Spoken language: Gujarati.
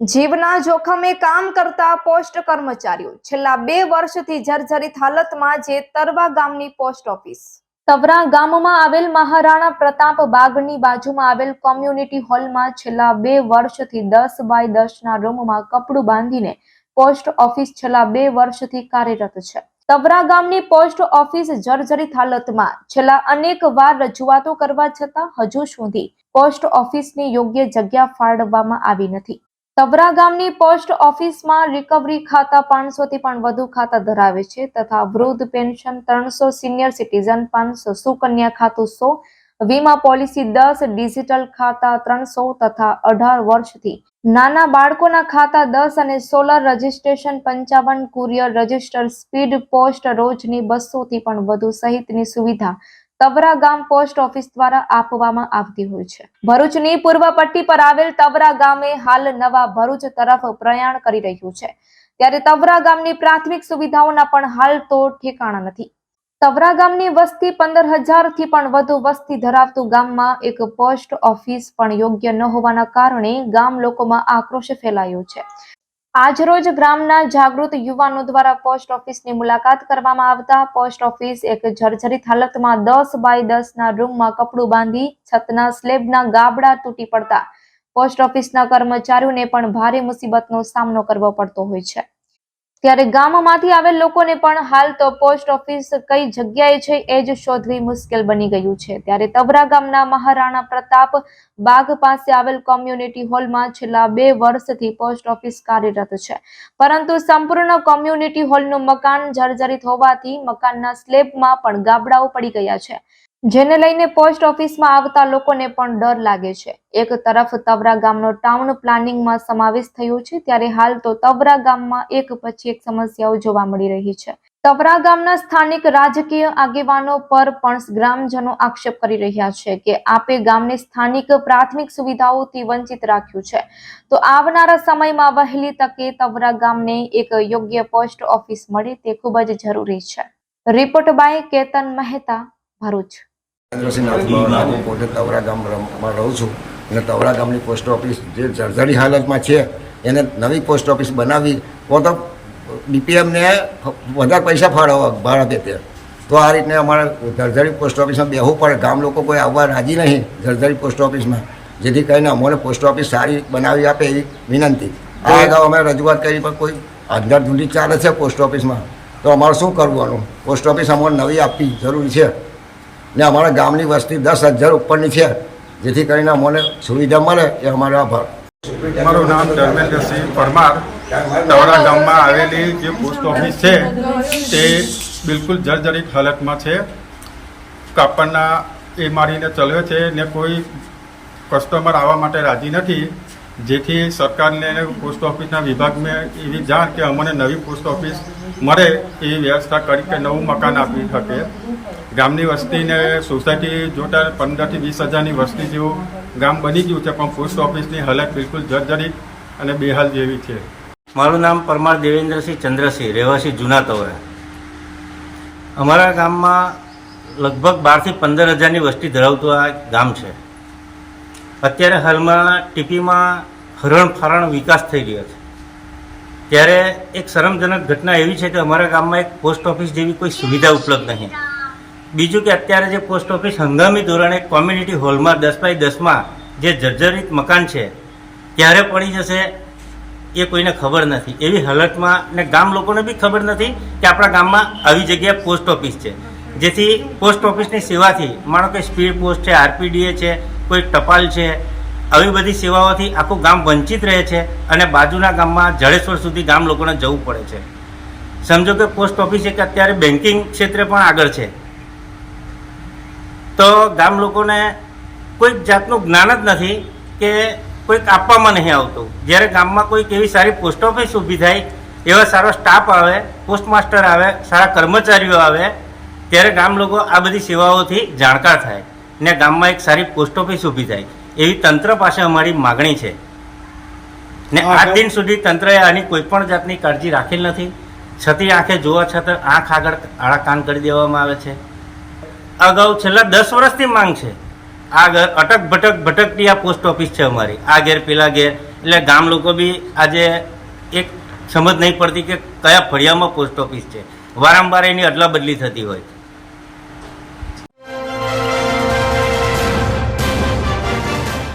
જીવના જોખમે કામ કરતા પોસ્ટ કર્મચારીઓ. છેલ્લા બે વર્ષથી જર્જરિત હાલતમાં જે તરવા ગામની પોસ્ટ ઓફિસ. તવરા ગામમાં આવેલ મહારાણા પ્રતાપ બાગની બાજુમાં આવેલ કોમ્યુનિટી હોલમાં છેલ્લા બે વર્ષથી દસ બાય દસના રૂમમાં કપડું બાંધીને પોસ્ટ ઓફિસ છેલ્લા બે વર્ષથી કાર્યરત છે. તવરા ગામની પોસ્ટ ઓફિસ જર્જરિત હાલતમાં. છેલ્લા અનેક વાર રજૂઆતો કરવા છતાં હજુ સુધી પોસ્ટ ઓફિસની યોગ્ય જગ્યા ફાળવવામાં આવી નથી. તવરા ગામની પોસ્ટ ઓફિસમાં રિકવરી ખાતા પાંચસો થી પણ વધુ ખાતા ધરાવે છે તથા વૃદ્ધ પેન્શન ત્રણસો, સિનિયર સિટીઝન પાંચસો, સુકન્યા ખાતું સો, વીમા પોલિસી દસ, ડિજિટલ ખાતા ત્રણસો તથા અઢાર વર્ષથી. નાના બાળકોના ખાતા દસ અને સોલર રજિસ્ટ્રેશન પંચાવન, કુરિયર રજિસ્ટર સ્પીડ પોસ્ટ રોજની બસો થી પણ વધુ સહિતની સુવિધા તવરા ગામ પોસ્ટ ઓફિસ દ્વારા આપવામાં આવતી હોય છે. ભરૂચની પૂર્વ પટ્ટી પર આવેલ તવરા ગામે હાલ નવા ભરૂચ તરફ પ્રયાણ કરી રહ્યું છે. ત્યારે તવરા ગામની પ્રાથમિક સુવિધાઓના પણ હાલ તો ઠેકાણા નથી. તવરા ગામની વસ્તી પંદર હજારથી પણ વધુ વસ્તી ધરાવતું ગામમાં એક પોસ્ટ ઓફિસ પણ યોગ્ય ન હોવાના કારણે ગામ લોકોમાં આક્રોશ ફેલાયો છે. આજરોજ ગ્રામના જાગૃત યુવાનો દ્વારા પોસ્ટ ઓફિસની મુલાકાત કરવામાં આવતા. પોસ્ટ ઓફિસ એક જર્જરિત હાલતમાં દસ બાય દસના રૂમમાં કપડું બાંધી છતના સ્લેબના ગાબડા તૂટી પડતા. પોસ્ટ ઓફિસના કર્મચારીઓને પણ ભારે મુસીબતનો સામનો કરવો પડતો હોય છે. ત્યારે ગામમાંથી આવેલ લોકોને પણ હાલ તો પોસ્ટ ઓફિસ કઈ જગ્યાએ છે એ જ શોધવી મુશ્કેલ બની ગયું છે. ત્યારે તબરા ગામના મહારાણા પ્રતાપ બાગ પાસે આવેલ કોમ્યુનિટી હોલમાં છેલ્લા બે વર્ષથી પોસ્ટ ઓફિસ કાર્યરત છે. પરંતુ સંપૂર્ણ કોમ્યુનિટી હોલનું મકાન જર્જરિત હોવાથી મકાનના સ્લેબમાં પણ ગાબડાઓ પડી ગયા છે. જેને લઈને પોસ્ટ ઓફિસમાં આવતા લોકોને પણ ડર લાગે છે. એક તરફ તવરા ગામનો ટાઉન પ્લાનિંગમાં સમાવેશ થયો છે, ત્યારે હાલ તો તવરા ગામમાં એક પછી એક સમસ્યાઓ જોવા મળી રહી છે. તવરા ગામના સ્થાનિક રાજકીય આગેવાનો પર પણ ગ્રામજનો આક્ષેપ કરી રહ્યા છે કે આપે ગામને સ્થાનિક પ્રાથમિક સુવિધાઓથી વંચિત રાખ્યું છે. તો આવનારા સમયમાં વહેલી તકે તવરા ગામને એક યોગ્ય પોસ્ટ ઓફિસ મળે તે ખૂબ જ જરૂરી છે. Report by Ketan Mehta, Bharuch. Mahendra Singh Nathbava હું પોતે તવરા ગામમાં રહું છું. અને તવરા ગામની પોસ્ટ ઓફિસ જે જર્જરી હાલતમાં છે, એને નવી પોસ્ટ ઓફિસ બનાવી, તો તો ડીપીએમને વધારે પૈસા ફાળવવા ભાડા તે. તો આ રીતે અમારે જર્જરી પોસ્ટ ઓફિસમાં બેહવું પડે. ગામ લોકો કોઈ આવવા રાજી નહીં જર્જરી પોસ્ટ ઓફિસમાં. જેથી કરીને અમને પોસ્ટ ઓફિસ સારી બનાવી આપે એવી વિનંતી. આ અગાઉ અમે રજૂઆત કરી, પણ કોઈ અંદર જુદી ચાલે છે પોસ્ટ ઓફિસમાં. તો અમારે શું કરવાનું? પોસ્ટ ઓફિસ અમારે નવી આપવી જરૂરી છે. ને અમારા ગામની વસ્તી દસ હજાર ઉપરની છે. જેથી કરીને અમને સુવિધા મળે એ અમારો આભાર. મારું નામ ધર્મેન્દ્રસિંહ પરમાર. તવડા ગામમાં આવેલી જે પોસ્ટ ઓફિસ છે, તે બિલકુલ જર્જરિત હાલતમાં છે. કાપડના એ મારીને ચલવે છે ને કોઈ કસ્ટમર આવવા માટે રાજી નથી. જેથી સરકારને પોસ્ટ ઓફિસના વિભાગને એવી જાણ કે અમને નવી પોસ્ટ ઓફિસ મળે એવી વ્યવસ્થા કરી કે નવું મકાન આપી શકે. ગામની વસ્તીને સોસાયટી જોતા પંદરથી વીસ હજારની વસ્તી જેવું ગામ બની ગયું છે, પણ પોસ્ટ ઓફિસની હાલત બિલકુલ જર્જરિત અને બેહાલ જેવી છે. મારું નામ પરમાર દેવેન્દ્રસિંહ ચંદ્રસિંહ, રહેવાસી જૂના તવરા. અમારા ગામમાં લગભગ બારથી પંદર હજારની વસ્તી ધરાવતું આ ગામ છે. અત્યારે હાલમાં ટીપીમાં હરણફારણ વિકાસ થઈ રહ્યો છે. ત્યારે એક શરમજનક ઘટના એવી છે કે અમારા ગામમાં એક પોસ્ટ ઓફિસ જેવી કોઈ સુવિધા ઉપલબ્ધ નહીં. બીજું કે અત્યારે જે પોસ્ટ ઓફિસ હંગામી ધોરણે કોમ્યુનિટી હોલમાં દસ બાય દસમાં જે જર્જરિત મકાન છે ક્યારે પડી જશે એ કોઈને ખબર નથી. એવી હાલતમાં ને ગામ લોકોને બી ખબર નથી કે આપણા ગામમાં આવી જગ્યાએ પોસ્ટ ઓફિસ છે. જેથી પોસ્ટ ઓફિસની સેવાથી, માનો કે સ્પીડ પોસ્ટ છે આરપીડીએ છે, કોઈ ટપાલ છે, આવી બધી સેવાઓથી આખું ગામ વંચિત રહે છે અને બાજુના ગામમાં જડેશ્વર સુધી ગામ લોકોને જવું પડે છે. સમજો કે પોસ્ટ ઓફિસ એક અત્યારે બેન્કિંગ ક્ષેત્રે પણ આગળ છે. તો ગામ લોકોને કોઈક જાતનું જ્ઞાન જ નથી કે કોઈક આપવામાં નહીં આવતું. જ્યારે ગામમાં કોઈક એવી સારી પોસ્ટ ઓફિસ ઊભી થાય એવા સારો સ્ટાફ આવે પોસ્ટમાસ્ટર આવે સારા કર્મચારીઓ આવે ત્યારે ગામ લોકો આ બધી સેવાઓથી જાણકાર થાય ને ગામમાં એક સારી પોસ્ટ ઓફિસ ઊભી થાય. એવી તંત્ર પાસે અમારી માગણી છે. ને આજ દિન સુધી તંત્રએ આની કોઈ પણ જાતની કાળજી રાખેલ નથી. છતી આંખે જોવા છતાં આંખ આગળ આળા કાન કરી દેવામાં આવે છે. અગાઉ છેલ્લા દસ વર્ષથી માંગ છે. આ અટક ભટક ભટકતી આ પોસ્ટ ઓફિસ છે અમારી. આ ઘેર પેલા ઘેર. એટલે ગામ લોકો બી આજે એક સમજ નહીં પડતી કે કયા ફળિયામાં પોસ્ટ ઓફિસ છે. વારંવાર એની અદલા બદલી થતી હોય.